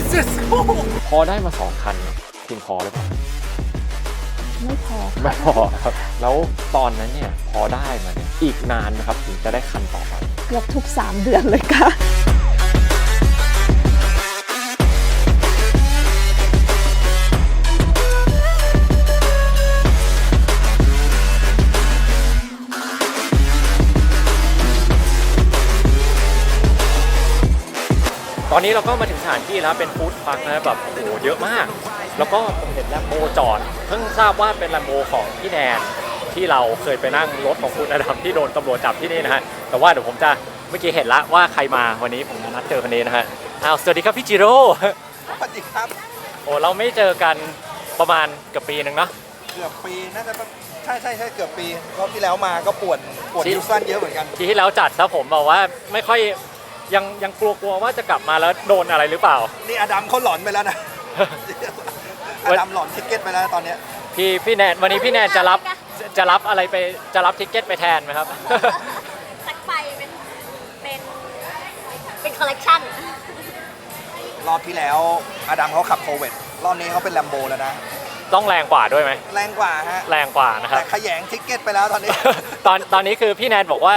Jesus พอได้มาสองคันคุณพอหรือเปล่าไม่พอไม่พอครับ แล้วตอนนั้นเนี่ยพอได้มาเนี่ยอีกนานนะครับถึงจะได้คันต่อไปเกือบทุก 3 เดือนเลยค่ะ ตอนนี้เราก็มาถึงสถานที่แล้วเป็นฟู้ดทรัคนะครับแบบโอ้โหเยอะมาก แล้วก็ผมเห็นแลมโบจอด เพิ่งทราบว่าเป็นแลมโบของพี่แนนที่เราเคยไปนั่งรถของคุณอดัมที่โดนตำรวจจับที่นี่นะฮะแต่ว่าเดี๋ยวผมจะเมื่อกี้เห็นละว่าใครมาวันนี้ผมนัดเจอคนนี้นะฮะอ้าวสวัสดีครับพี่จิโร่สวัสดีครับ โอ้เราไม่เจอกันประมาณเกับปีหนึ่งเนาะเกือบปีน่าจะใช่ใช่ใช่เกือบปีรอบที่แล้วมาก็ปวดปวดที่คิวสั้นเยอะเหมือนกัน ทีที่แล้วจัดซะผมบอกว่าไม่ค่อย ยังยังกลัวๆว่าจะกลับมาแล้วโดนอะไรหรือเปล่า นี่อดัมเขาหลอนไปแล้วนะ อดัมหลอนทิกเก็ตไปแล้วนะตอนเนี้ยพี่พี่แนนวันนี้พี่แนนจะรับจะรับอะไรไปจะรับทิกเก็ตไปแทนไหมครับ สักใบเป็น เป็น เป็นคอลเลกชันรอบที่แล้วอดัมเขาขับโคเวตรอบนี้เขาเป็นแลมโบแล้วนะ ต้องแรงกว่าด้วยไหม แรงกว่าฮะ แรงกว่านะครับ แต่ขยงทิกเก็ตไปแล้วตอนนี้ ตอนตอนนี้คือพี่แนนบอกว่า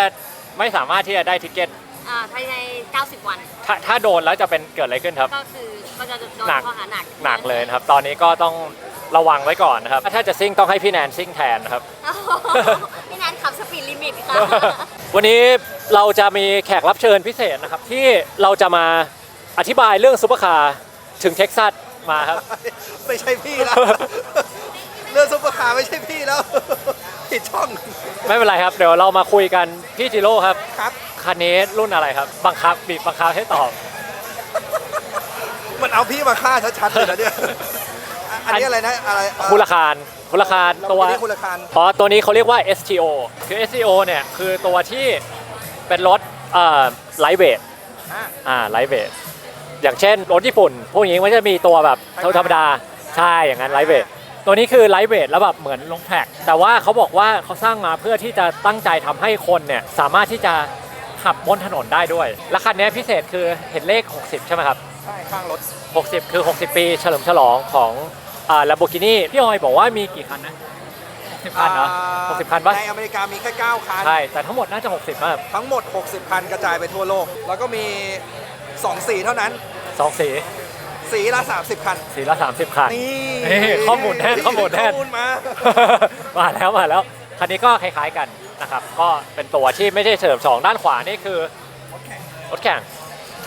ไม่สามารถที่จะได้ทิกเก็ต อ่าภายใน 90 วัน ถ้าถ้าโดนแล้วจะเป็นเกิดอะไรขึ้นครับ ก็คือก็จะโดนหนักข้อหาหนักหนักเลยนะครับ ตอนนี้ก็ต้องระวังไว้ก่อนนะครับ ถ้าจะซิ่งต้องให้พี่แนนซิ่งแทนนะครับโอ้โหพี่นันขับสปีดลิมิตค่ะ วันนี้เราจะมีแขกรับเชิญพิเศษนะครับ ที่เราจะมาอธิบายเรื่องซุปเปอร์คาร์ถึงเท็กซัสมาครับ ไม่ใช่พี่แล้ว เรื่องซุปเปอร์คาร์ไม่ใช่พี่แล้ว ผิดช่อง ไม่เป็นไรครับ เดี๋ยวเรามาคุยกันพี่จิโร่ครับครับ คันนี้รุ่นอะไรครับ บังคับบีบบังคับให้ตอบ มันเอาพี่มาฆ่าชัดๆเลยนะเนี่ยอะอันนี้อะไรนะอะไรเอ่อ คุณราคารคุณราคารเราตัวไม่ได้คุณราคารเพราะตัวนี้เขาเรียกว่า STO คือ STO เนี่ย คือตัวที่เป็นรถเอ่อไลท์เวทอะ อ่าไลท์เวทอย่างเช่นรถญี่ปุ่น พวกนี้มันจะมีตัวแบบไฟฟ้าธรรมดาใช่อย่างนั้นไลท์เวท ตัวนี้คือไลท์เวทแล้วแบบเหมือนลงแท็กแต่ว่าเขาบอกว่าเขาสร้างมาเพื่อที่จะตั้งใจทำให้คนเนี่ยสามารถที่จะขับบนถนนได้ด้วย และคันนี้พิเศษคือเห็นเลข 60 ใช่ไหมครับ ใช่ ข้างรถ 60 คือ 60 ปีเฉลิมฉลองของอ่า Lamborghini พี่ออยบอกว่ามีกี่คันนะ60คันเหรอ60 คันปะในอเมริกามีแค่ 9 คัน ใช่ แต่ทั้งหมดน่าจะ 60มากทั้งหมด 60 คันกระจายไปทั่วโลก แล้วก็มี 2 สีเท่านั้นสองสี สีละ 30 คัน สีละ30คันนี่นี่ข้อมูลแน่นข้อมูลแน่นข้อมูลมา มาแล้วมาแล้วคันนี้ก็คล้ายๆกันนะครับก็เป็นตัวที่ไม่ใช่เฉลิมฉลองด้านขวานี่คือรถแข่ง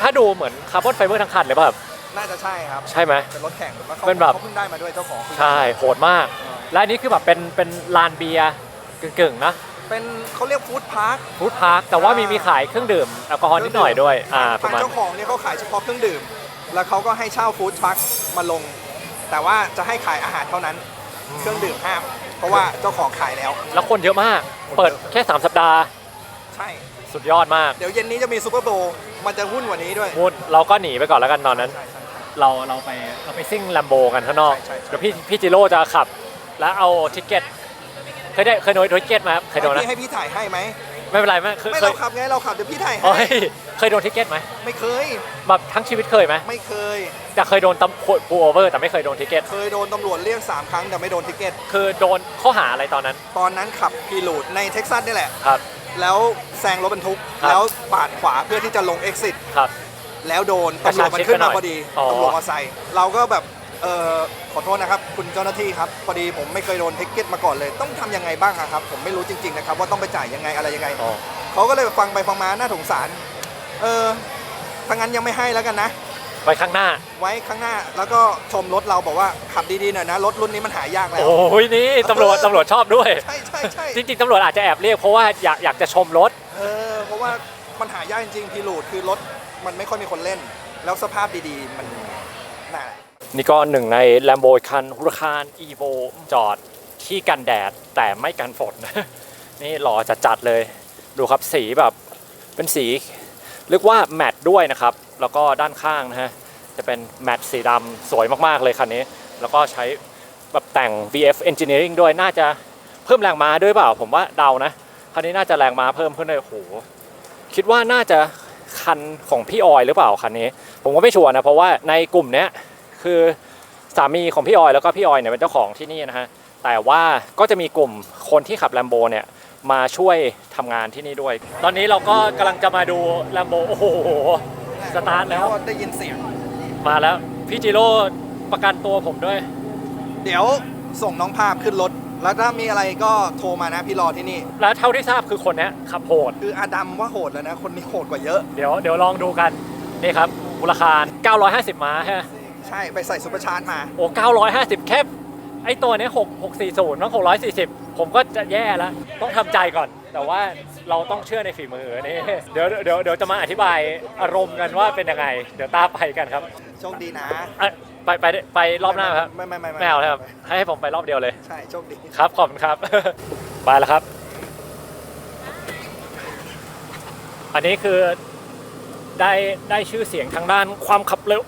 ถ้าดูเหมือนคาร์บอนไฟเบอร์ทั้งคันเลยป่ะครับน่าจะใช่ครับ ใช่ไหม เป็นรถแข่งแล้วเขาเป็นแบบ เขาเพิ่งได้มาด้วยเจ้าของเพิ่งใช่โหดมาก และอันนี้คือแบบเป็นเป็นลานเบียร์กึ่งๆนะเป็นเขาเรียกฟู้ดพาร์ค ฟู้ดพาร์คแต่ว่ามีมีขายเครื่องดื่มแอลกอฮอล์นิดหน่อยด้วยอ่าประทางมาณ เจ้าของเนี่ยเขาขายเฉพาะเครื่องดื่ม แล้วเขาก็ให้เช่าฟู้ดทรัคมาลง แต่ว่าจะให้ขายอาหารเท่านั้น เครื่องดื่มห้าม เพราะว่าเจ้าของขายแล้ว แล้วคนเยอะมาก เปิดแค่ 3 สัปดาห์ ใช่ สุดยอดมาก เดี๋ยวเย็นนี้จะมีซูเปอร์โบว์มันจะวุ่นกว่านี้ด้วยพูดเราก็หนีไปก่อนแล้วกันตอนนั้น ใช่ใช่เราเราไปเราไปซิ่งแลมโบกันข้างนอกใช่ใช่ เดี๋ยวพี่พี่จิโร่จะขับ แล้วเอาทิกเก็ต เคยได้เคยโดนทิกเก็ตไหมครับ เคยโดนนะ พี่ให้พี่ถ่ายให้ไหม ไม่เป็นไรไหมเคยไม่เคเรายขับไงเราขับเดี๋ยวพี่ถ่ายให้โอ้ยเคยโดนทิกเก็ตไหมไม่เคย แบบทั้งชีวิตเคยไหมไม่เคย แต่เคยโดนตำพูโอเวอร์แต่ไม่เคยโดนทิกเก็ตเคยโดนตำรวจเรียกสามครั้งแต่ไม่โดนทิกเก็ต คือโดนข้อหาอะไรตอนนั้นตอนนั้นขับพีรูดในเท็กซัสนี่แหละ ครับ แล้วแซงรถบรรทุก ครับ แล้วปาดขวาเพื่อที่จะลง exit ครับ แล้วโดนกระตำรชาวจมันชิดขึ้นไปหน่มาอยพอดีอ๋อ ตำรวจมาใส่เราก็แบบ เออขอโทษนะครับ คุณเจ้าหน้าที่ครับพอดีผมไม่เคยโดนทิกเก็ตมาก่อนเลย ต้องทำยังไงบ้างอะครับ ผมไม่รู้จริงๆนะครับว่าต้องไปจ่ายยังไงอะไรยังไงอ๋อ เขาก็เลยฟังไปฟังมาน่าสงสารเออถ้างั้นยังไม่ให้แล้วกันนะไว้ข้างหน้า ไว้ข้างหน้าแล้วก็ชมรถเราบอกว่าขับดีๆหน่อยนะรถรุ่นนี้มันหายากแล้ว โอ้ยนี่ตำรวจตำรวจชอบด้วย ใช่ใช่ใช่จริงๆตำรวจอาจจะแอบเรียกเพราะว่าอยากอยากจะชมรถ เออเพราะว่ามันหายากจริงๆพีรูดคือรถมันไม่ค่อยมีคนเล่น แล้วสภาพดีๆ มันน่า นี่ก็หนึ่งในแลมโบคันฮุรคานอีโวจอดที่กันแดดแต่ไม่กันฝน นี่หล่อจัดๆเลย ดูครับสีแบบเป็นสีเรียกว่าแมตต์ด้วยนะครับ แล้วก็ด้านข้างนะฮะจะเป็นแมตต์สีดำสวยมากๆเลยคันนี้ แล้วก็ใช้แบบแต่ง VF Engineering ด้วยน่าจะเพิ่มแรงม้าด้วยเปล่า ผมว่าเดานะคันนี้น่าจะแรงม้าเพิ่มขึ้นเลยโหคิดว่าน่าจะคันของพี่ออยหรือเปล่าคันนี้ ผมก็ไม่ชัวร์นะเพราะว่าในกลุ่มเนี้ย คือสามีของพี่ออยแล้วก็พี่ออยเนี่ยเป็นเจ้าของที่นี่นะฮะแต่ว่าก็จะมีกลุ่มคนที่ขับแลมโบเนี่ยมาช่วยทำงานที่นี่ด้วย ตอนนี้เราก็กำลังจะมาดูแลมโบโอ้โห สตาร์ทแล้ว ได้ยินเสียง มาแล้ว พี่จิโร่ประกันตัวผมด้วย เดี๋ยวส่งน้องภาพขึ้นรถ แล้วถ้ามีอะไรก็โทรมานะพี่รอที่นี่ และเท่าที่ทราบคือคนเนี้ยขับโหด คืออาดัมว่าโหดแล้วนะ คนนี้โหดกว่าเยอะ เดี๋ยวเดี๋ยวลองดูกัน นี่ครับมูลค่า950 ม้าฮะ ใช่ไปใส่ซุปเปอร์ชาร์จมาโอ้950 แค่ไอตัวเนี้ย6 640มั้ง640 ผมก็จะแย่แล้ว ต้องทำใจก่อน แต่ว่าเราต้องเชื่อในฝีมือนี่เดี๋ยวเดี๋ยวเดี๋ยวจะมาอธิบายอารมณ์กันว่าเป็นยังไง เดี๋ยวตามไปกันครับโชคดีนะอะไปไปไปรอบหน้าครับ ไม่ไม่ไม่ไม่เอาแล้วครับ ให้ผมไปรอบเดียวเลย ใช่โชคดี ครับ ขอบคุณครับ ไปแล้วครับ อันนี้คือได้ได้ชื่อเสียงทางด้านความขับเร็ว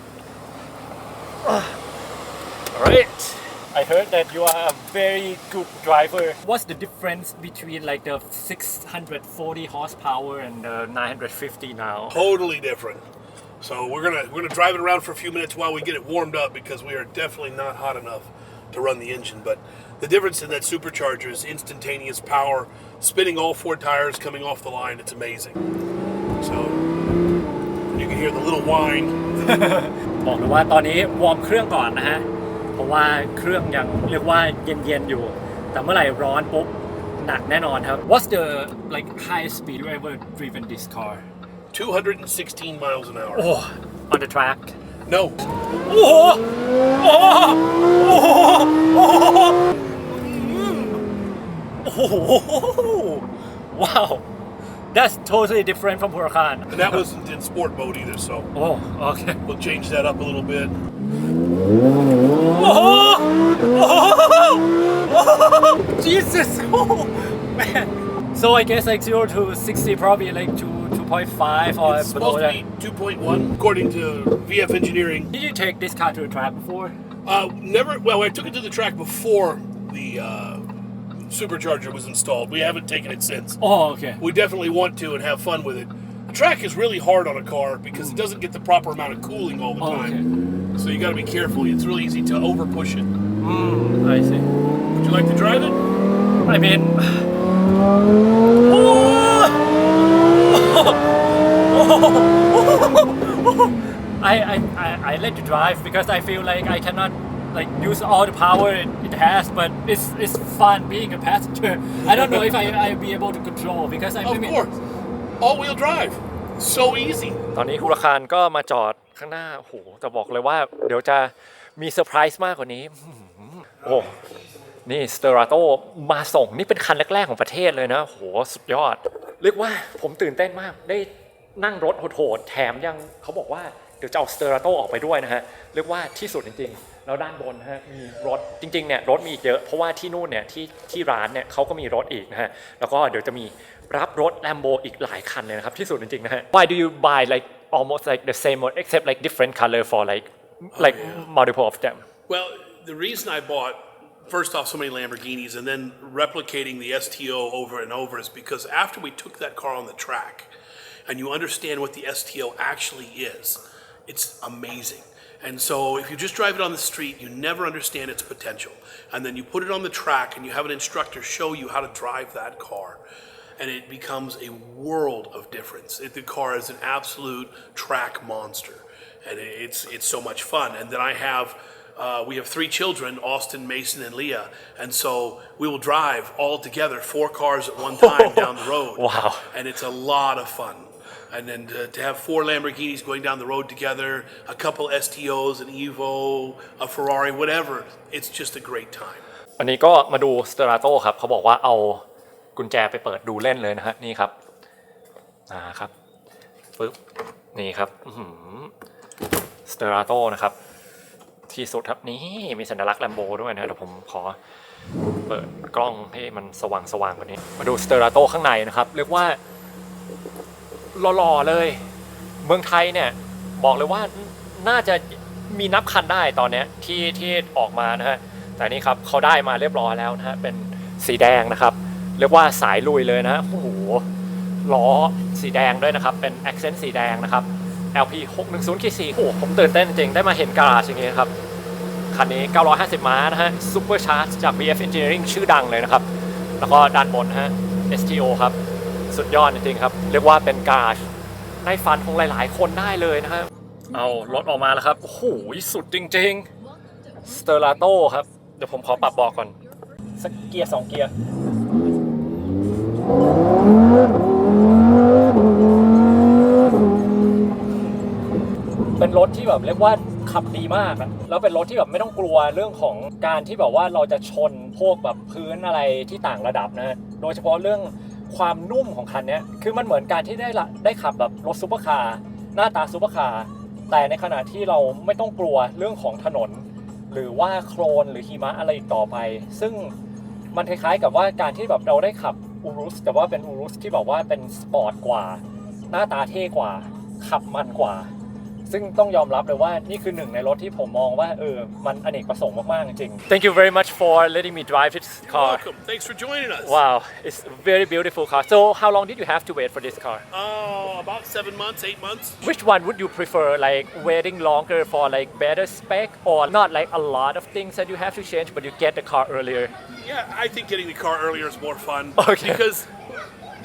Alright I heard that you are a very good driver What's the difference between like the 640 horsepower and the 950 now totally different. So we're gonna we're gonna drive it around for a few minutes while we get it warmed up because we are definitely not hot enough to run the engine. But the difference in that supercharger is instantaneous power, spinning all four tires coming off the line. It's amazing. So you can hear the little whine บอกเลยว่าตอนนี้วอร์มเครื่องก่อนนะฮะ เพราะว่าเครื่องยังเรียกว่าเย็นๆอยู่ แต่เมื่อไหร่ร้อนปุ๊บหนักแน่นอนครับ What's the like highest speed you ever driven this car 216 miles an hour. Oh on the track No, โอ้โหโอ้โหโอ้โหโอ้โห Wow That's totally different from Huracan. And that wasn't in sport mode either, so. Oh, okay. We'll change that up a little bit. Oh! Oh! oh! Jesus! Oh, man. So I guess like 0 to 60 probably like 2, 2.5 or uh, it's below that. 2.1 according to VF Engineering. Did you take this car to the track before? Uh, never. Well, I took it to the track before the uh, supercharger was installed. We haven't taken it since. Oh okay We definitely want to and have fun with it. The track is really hard on a car because it mm. doesn't get the proper amount of cooling all the Oh, time. So you got to be careful. It's really easy to over push it. Mm, I see Would you like to drive it? I mean, I, I, I, I let you drive because I feel like I cannot like use all the power it, it has, but it's it's fun being a passenger. I don't know if I I'll be able to control because I'm Of course. All-wheel drive. So easy. ตอนนี้คุรคารก็มาจอดข้างหน้าโอ้โหแต่บอกเลยว่าเดี๋ยวจะมีเซอร์ไพรส์มากกว่านี้อื้อหือโอ้นี่สเตอราโตมาส่งนี่เป็นคันแรกๆของประเทศเลยนะโหสุดยอด เรียกว่าผมตื่นเต้นมากได้นั่งรถโหดๆแถมยังเขาบอกว่าเดี๋ยวจะเอาสเตอราโตออกไปด้วยนะฮะเรียกว่าที่สุดจริงๆ แล้วด้านบนนะฮะมีรถจริงๆเนี่ยรถมีอีกเยอะเพราะว่าที่นู่นเนี่ยที่ที่ร้านเนี่ยเขาก็มีรถอีกนะฮะแล้วก็เดี๋ยวจะมีรับรถ Lambo อีกหลายคันเลยนะครับที่สุดจริงๆนะฮะ Why do you buy like almost like the same one except like different color for like like multiple of them Well, the reason I bought first off so many Lamborghinis and then replicating the STO over and over is because after we took that car on the track and you understand what the STO actually is, it's amazing. And so if you just drive it on the street, you never understand its potential. And then you put it on the track and you have an instructor show you how to drive that car. And it becomes a world of difference. It, the car is an absolute track monster. And it's, it's so much fun. And then I have uh, we have three children Austin, Mason, and Leah. And so we will drive all together, four cars at one time down the road. Wow. And it's a lot of fun. And then to, to have four Lamborghinis going down the road together, a couple STOs, an Evo, a Ferrari, whatever, it's just a great time. อันนี้ก็มาดูสเตอราโตครับเขาบอกว่าเอากุญแจไปเปิดดูเล่นเลยนะฮะนี่ครับอ่าครับปึ๊บนี่ครับสเตอราโตนะครับ ที่สุดครับนี่มีสัญลักษณ์แลมโบด้วยนะเดี๋ยวผมขอเปิดกล้องให้มันสว่างสว่างกว่านี้ มาดูสเตอราโตข้างในนะครับ เรียกว่า หล่อๆเลย เมืองไทยเนี่ยบอกเลยว่าน่าจะมีนับคันได้ตอนนี้ที่ที่ออกมานะฮะแต่นี่ครับเขาได้มาเรียบร้อยแล้วนะฮะเป็นสีแดงนะครับ เรียกว่าสายลุยเลยนะโอ้โหล้อสีแดงด้วยนะครับ เป็น accent สีแดงนะครับ LP 610 4โอ้โหผมตื่นเต้นจริงๆได้มาเห็นการาจอย่างเงี้ยครับ คันนี้ 950 ม้านะฮะ Super Charge จาก BF Engineering ชื่อดังเลยนะครับ แล้วก็ด้านบนฮะ STO ครับ สุดยอดจริงๆครับ เรียกว่าเป็นการในฝันของหลาย ๆ คนได้เลยนะฮะเอารถออกมาแล้วครับโอ้โหสุดจริงๆ s t e r l a t o ครับ เดี๋ยวผมขอปรับเบอกก่อนสักเกียร์สองเกียร์เป็นรถที่แบบเรียกว่าขับดีมากอะแล้วเป็นรถที่แบบไม่ต้องกลัวเรื่องของการที่แบบว่าเราจะชนพวกแบบพื้นอะไรที่ต่างระดับนะ โดยเฉพาะเรื่อง ความนุ่มของคันนี้คือมันเหมือนการที่ได้ละได้ขับแบบรถซูเปอร์คาร์หน้าตาซูเปอร์คาร์แต่ในขณะที่เราไม่ต้องกลัวเรื่องของถนน หรือว่าโคลนหรือหิมะอะไรต่อไป ซึ่งมันคล้ายๆกับว่าการที่แบบเราได้ขับอูรุสแต่ว่าเป็นอูรุสที่แบบว่าเป็นสปอร์ตกว่า หน้าตาเท่กว่า ขับมันกว่า ซึ่งต้องยอมรับเลยว่านี่คือหนึ่งในรถที่ผมมองว่าเออมันอเนกประสงค์มาก ๆ จริง Thank you very much for letting me drive this car Welcome. Thanks for joining us. Wow it's a very beautiful car so how long did you have to wait for this car Oh, about seven months, eight months. Which one would you prefer like waiting longer for like better spec or not like a lot of things that you have to change but you get the car earlier Yeah, I think getting the car earlier is more fun. Okay. Because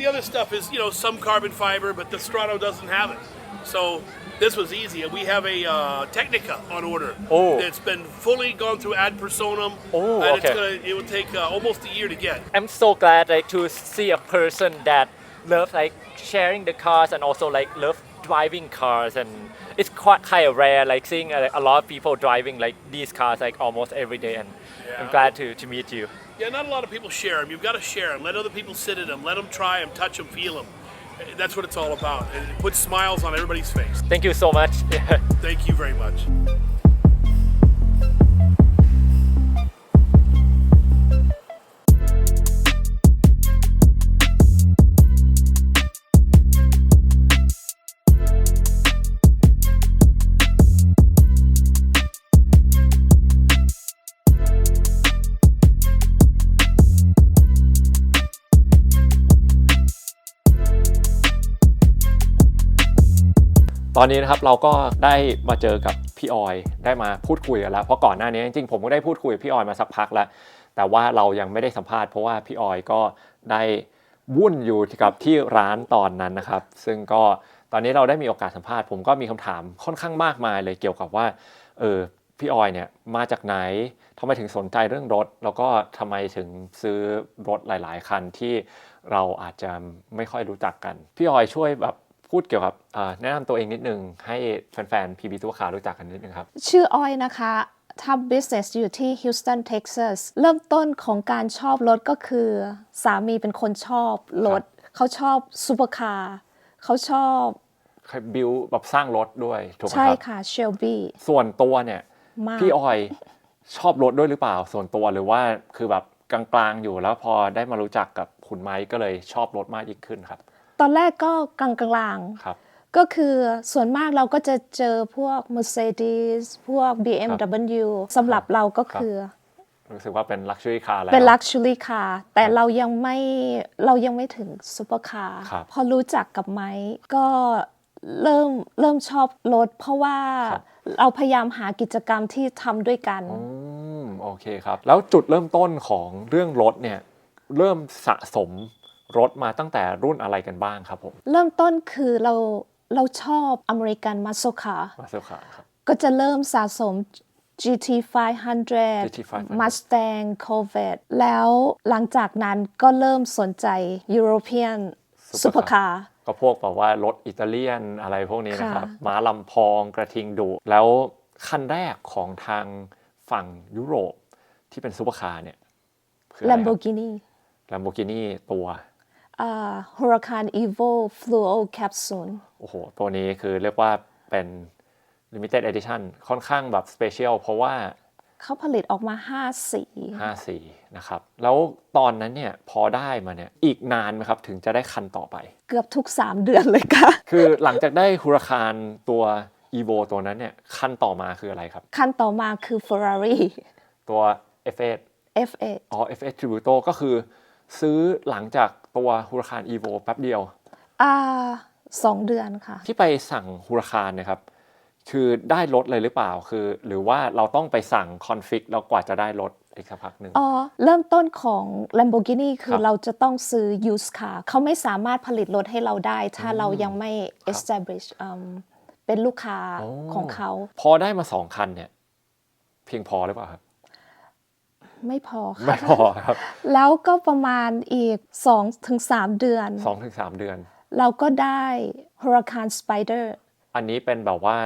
the other stuff is, you know, some carbon fiber, but the Strato doesn't have it. So this was easy. And we have a uh, Technica on order. Oh. It's been fully gone through ad personam. Oh, and okay. it's gonna, it will take uh, almost a year to get. I'm so glad like to see a person that love like sharing the cars and also like love driving cars and it's quite kind of rare like seeing a, a lot of people driving like these cars like almost every day and I'm glad to, to meet you Yeah, not a lot of people share them. You've got to share them. Let other people sit in them. Let them try them, touch them, feel them. That's what it's all about. And it puts smiles on everybody's face. thank you so much Thank you very much. ตอนนี้นะครับเราก็ได้มาเจอกับพี่ออยได้มาพูดคุยกันแล้วเพราะก่อนหน้านี้จริงๆผมก็ได้พูดคุยกับพี่ออยมาสักพักแล้ว แต่ว่าเรายังไม่ได้สัมภาษณ์เพราะว่าพี่ออยก็ได้วุ่นอยู่กับที่ร้านตอนนั้นนะครับ ซึ่งก็ตอนนี้เราได้มีโอกาสสัมภาษณ์ผมก็มีคำถามค่อนข้างมากมายเลยเกี่ยวกับว่าเออพี่ออยเนี่ยมาจากไหนทำไมถึงสนใจเรื่องรถ แล้วก็ทำไมถึงซื้อรถหลาย ๆ คันที่เราอาจจะไม่ค่อยรู้จักกัน พี่ออยช่วยแบบ พูดเกี่ยวกับอ่าแนะนำตัวเองนิดนึง ให้แฟนๆ PB ตัวขารู้จักกันนิดนึงครับ ชื่ออ้อยนะคะทำ business อยู่ที่ Houston Texas เริ่มต้นของการชอบรถก็คือ สามีเป็นคนชอบรถ เขาชอบซูเปอร์คาร์เขาชอบใครบิวแบบสร้างรถด้วยถูกไหมใช่ครับค่ะ Shelby ส่วนตัวเนี่ยมากพี่ออยชอบรถด้วยหรือเปล่า ส่วนตัวหรือว่าคือแบบกลางๆอยู่แล้วพอได้มารู้จักกับคุณไม้ก็เลยชอบรถมากยิ่งขึ้นครับ ตอนแรกก็กลางครับๆก็คือส่วนมากเราก็จะเจอพวก Mercedes พวก BMW สำหรับเราก็คือ รู้สึกว่าเป็นลักชัวรี่คาร์แล้ว เป็น luxury car แต่เรายังไม่เรายังไม่ถึงซูเปอร์คาร์ครับพอรู้จักกับไม้ก็เริ่มเริ่มชอบรถเพราะว่าครับเราพยายามหากิจกรรมที่ทำด้วยกันอืมโอเคครับ แล้วจุดเริ่มต้นของเรื่องรถเนี่ย เริ่มสะสม รถมาตั้งแต่รุ่นอะไรกันบ้างครับผม เริ่มต้นคือเราเราชอบอเมริกันมัสโซคามาเซลคาครับ ก็จะเริ่มสะสม GT 500 GT 500 Mustang Corvette แล้วหลังจากนั้นก็เริ่มสนใจ European Supercar ก็พวกแบบว่ารถอิตาเลียนอะไรพวกนี้นะครับค่ะม้าลำพองกระทิงดุแล้วคันแรกของทางฝั่งยุโรปที่เป็นซูเปอร์คาร์เนี่ยคืออะไรครับ Lamborghini Lamborghini ตัวอ่า Huracan Evo Fluo Capsule โอ้โห ตัวนี้คือเรียกว่าเป็น limited edition ค่อนข้างแบบ special เพราะว่าเขาผลิตออกมา 5 สี 5 สีนะครับ แล้วตอนนั้นเนี่ยพอได้มาเนี่ยอีกนานไหมครับ ถึงจะได้คันต่อไป เกือบทุก 3 เดือนเลยค่ะ คือหลังจากได้ฮูราคารตัว evo ตัวนั้นเนี่ยคันต่อมาคืออะไรครับ คันต่อมาคือ Ferrari ตัว F8 F8 อ๋อ F8 Tributo ก็คือซื้อหลังจาก ตัวฮูราคาร evo แป๊บเดียวอ่าสองเดือนค่ะ ที่ไปสั่งฮูราคารเนะครับ คือได้รถเลยหรือเปล่าคือ หรือว่าเราต้องไปสั่งคอนฟิกแล้วกว่าจะได้รถอีกสักพักหนึ่งอ๋อ เริ่มต้นของ Lamborghini คืครัอบเราจะต้องซื้อ used car เขาไม่สามารถผลิตรถให้เราได้ ถ้าเรายังไม่ establish อืมเป็นลูกค้าโอ้ของเขา พอได้มาสองคันเนี่ย เพียงพอหรือเปล่าครับ ไม่พอไม่ค่ะพอครับ แล้วก็ประมาณอีก 2-3 เดือนสองถึงสามเดือน เราก็ได้ Huracan Spider อันนี้เป็นแบบว่า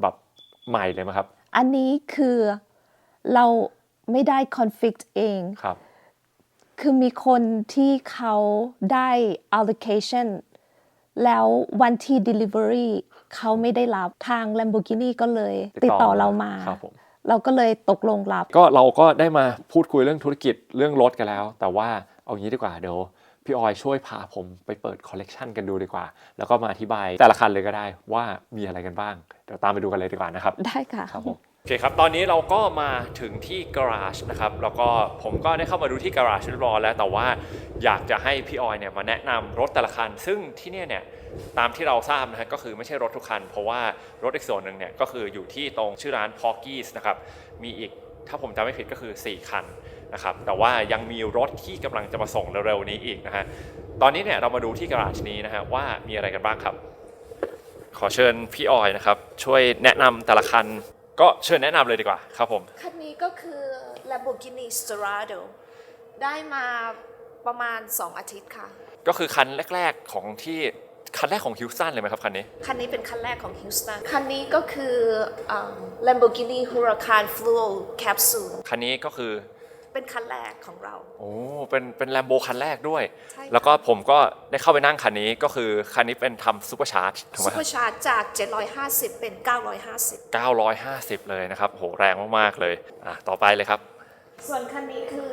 แบบใหม่เลยไหมครับ อันนี้คือเราไม่ได้ config เองครับ คือมีคนที่เขาได้ allocation แล้ววันที่ delivery เขาไม่ได้รับทาง Lamborghini ก็เลย ติติดดต่ต่ออเรามาครับผม เราก็เลยตกลงรับ ก็เราก็ได้มาพูดคุยเรื่องธุรกิจเรื่องรถกันแล้ว แต่ว่าเอางี้ดีกว่าเดี๋ยวพี่ออยช่วยพาผมไปเปิดคอลเลกชันกันดูดีกว่า แล้วก็มาอธิบายแต่ละคันเลยก็ได้ว่ามีอะไรกันบ้าง เดี๋ยวตามไปดูกันเลยดีกว่านะครับ ได้ค่ะครับผมโอเคครับ ตอนนี้เราก็มาถึงที่การาจนะครับ แล้วก็ผมก็ได้เข้ามาดูที่การาจเรียบร้อยแล้ว แต่ว่าอยากจะให้พี่ออยเนี่ยมาแนะนำรถแต่ละคัน ซึ่งที่เนี่ยเนี่ยตามที่เราทราบนะฮะก็คือไม่ใช่รถทุกคัน เพราะว่ารถอีกส่วนหนึ่งเนี่ยก็คืออยู่ที่ตรงชื่อร้าน p o r k i e s นะครับ มีอีกถ้าผมจำไม่ผิดก็คือ 4 คันนะครับ แต่ว่ายังมีรถที่กำลังจะมาส่งเร็วๆนี้อีกนะฮะ ตอนนี้เนี่ยเรามาดูที่การาจนี้นะฮะว่ามีอะไรกันบ้างครับ ขอเชิญพี่ออยนะครับช่วยแนะนำแต่ละคัน ก็เชิญแนะนำเลยดีกว่าครับผมคันนี้ก็คือ Lamborghini Storado ได้มาประมาณ 2 อาทิตย์ค่ะ ก็คือคันแรก ๆ ของที่คันแรกของฮิวสตันเลยไหมครับคันนี้ คันนี้เป็นคันแรกของ Houston คันนี้ก็คืออ่า Lamborghini Huracan Fluo Capsule คันนี้ก็คือ เป็นคันแรกของเรา โอ้เป็นเป็นแลมโบคันแรกด้วย ใช่ค่ะ แล้วก็ผมก็ได้เข้าไปนั่งคันนี้ก็คือคันนี้เป็นทำซูเปอร์ชาร์จถูกไหมซูคเปรัอร์ชาร์จจาก 750 เป็น 950 950 เลยนะครับโหแรงมากๆเลยอะต่อไปเลยครับ ส่วนคันนี้คือ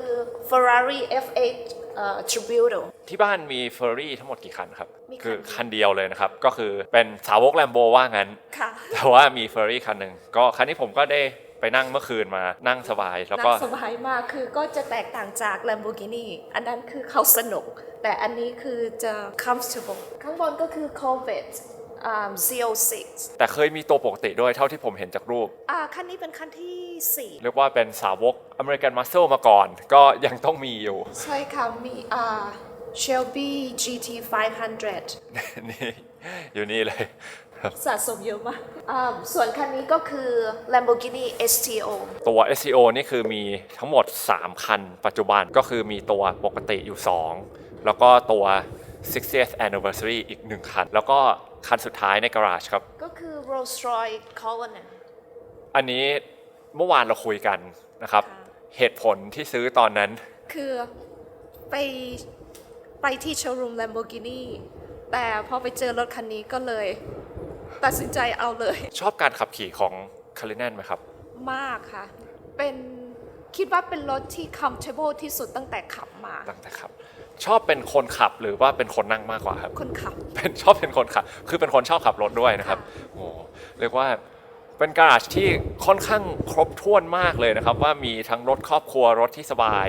Ferrari F8 เอ่อ Tributo ที่บ้านมีเฟอร์รี่ทั้งหมดกี่คันครับ มีคัน คือเดียวคันเดียวเลยนะครับ ก็คือเป็นสาวกแลมโบว่างั้น ค่ะ แต่ว่ามีเฟอร์รี่คันหนึ่งก็คันนี้ผมก็ได้ ไปนั่งเมื่อคืนมานั่งสบาย แล้วนั่ก็งสบายมากคือก็จะแตกต่างจาก Lamborghini อันนั้นคือเขาสนุก แต่อันนี้คือจะ comfortable ข้างบนก็คือ Corvette อ่า Z06 แต่เคยมีตัวปกติด้วยเท่าที่ผมเห็นจากรูปอ่าคันนี้เป็นคันที่เรียกว่าเป็นสาวกอเมริกันมัสเซลมาก่อน ก็ยังต้องมีอยู่4ใช่ค่ะ มีอ่า Shelby GT 500 นี่ อยู่นี่เลยครับ สะสมเยอะมากอ่าส่วนคันนี้ก็คือ Lamborghini STO ตัว SEO นี่คือมีทั้งหมด 3 คันปัจจุบันก็คือมีตัวปกติอยู่ 2 แล้วก็ตัว 60th anniversary อีก 1 คัน แล้วก็คันสุดท้ายในการาจครับ ก็คือ Rolls Royce Cullinan อันนี้เมื่อวานเราคุยกันนะครับค่ะเหตุผลที่ซื้อตอนนั้น คือไปไปที่โชว์รูม Lamborghini แต่พอไปเจอรถคันนี้ก็เลย ตัดสินใจเอาเลย ชอบการขับขี่ของคาริ n นไหมครับ มากค่ะ เป็นคิดว่าเป็นรถที่ comfortable ที่สุดตั้งแต่ขับมา ตั้งแต่ขับ ชอบเป็นคนขับหรือว่าเป็นคนนั่งมากกว่าครับ คนขับ เป็นชอบเป็นคนขับ คือเป็นคนชอบขับรถด้วยนะครับ โอ้เรียกว่าเป็นการาจที่ค่อนข้างครบถ้วนมากเลยนะครับ ว่ามีทั้งรถครอบครัวรถที่สบาย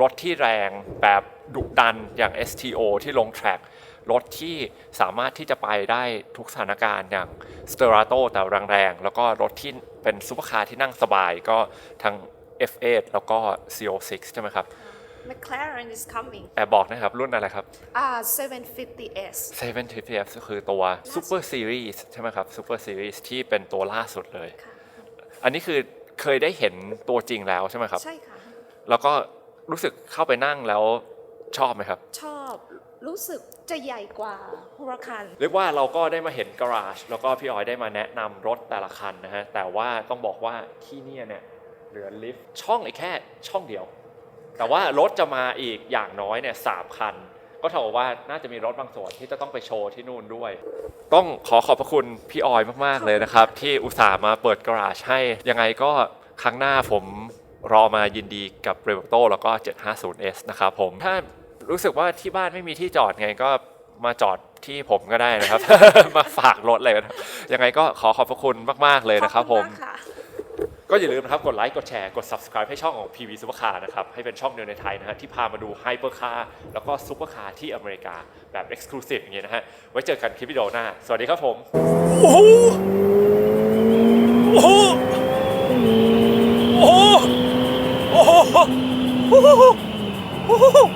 รถที่แรงแบบดุดันอย่าง STO ที่ลงแทร็ก รถที่สามารถที่จะไปได้ทุกสถานการณ์อย่าง s t e r a t o แต่แรงๆ แล้วก็รถที่เป็นซุปเปอร์คาร์ที่นั่งสบายก็ทั้ง F8 แล้วก็ CO6 ใช่ไหมครับ McLaren is coming แอบบอกนะครับ รุ่นอะไรครับอ่า 750S 7 TPF ก็คือตัว Super Series ใช่ไหมครับ Super Series ที่เป็นตัวล่าสุดเลยค่ะอันนี้คือเคยได้เห็นตัวจริงแล้วใช่ไหมครับ ใช่ค่ะ แล้วก็รู้สึกเข้าไปนั่งแล้วชอบไหมครับ ชอบ รู้สึกจะใหญ่กว่า Huracan เรียกว่าเราก็ได้มาเห็นการาจแล้วก็พี่ออยได้มาแนะนำรถแต่ละคันนะฮะ แต่ว่าต้องบอกว่าที่เนี่ยเนี่ยเหลือลิฟต์ช่องอีกแค่ช่องเดียว แต่ว่ารถจะมาอีกอย่างน้อยเนี่ยสามคัน ก็เท่ากับว่าน่าจะมีรถบางส่วนที่จะต้องไปโชว์ที่นู่นด้วย ต้องขอขอบพระคุณพี่ออยมากๆเลยนะครับ ที่อุตส่าห์มาเปิดการาจให้ยังไงก็ครั้งหน้าผมรอมายินดีกับ r e v o l t o แล้วก็ 750S นะครับผมถ้า รู้สึกว่าที่บ้านไม่มีที่จอดไงก็มาจอดที่ผมก็ได้นะครับ มาฝากรถเลยนะยังไงก็ขอขอบพระคุณมาก ๆ เลยนะครับ ผม ขอณากค่ะก็อย่าลืมนะครับ กดไลค์กดแชร์กด subscribe ให้ช่องของ PV Supercar นะครับ ให้เป็นช่องเดียวในไทยนะฮะที่พามาดูไฮเปอร์คาร์แล้วก็ซูเปอร์คาร์ที่อเมริกาแบบ Exclusive อย่างเงี้ยนะฮะไว้เจอกันคลิปวิดีโอหน้า สวัสดีครับผม Whoa! โอ้โหโอ้โหโอ้โหโอ้โหโอ้โห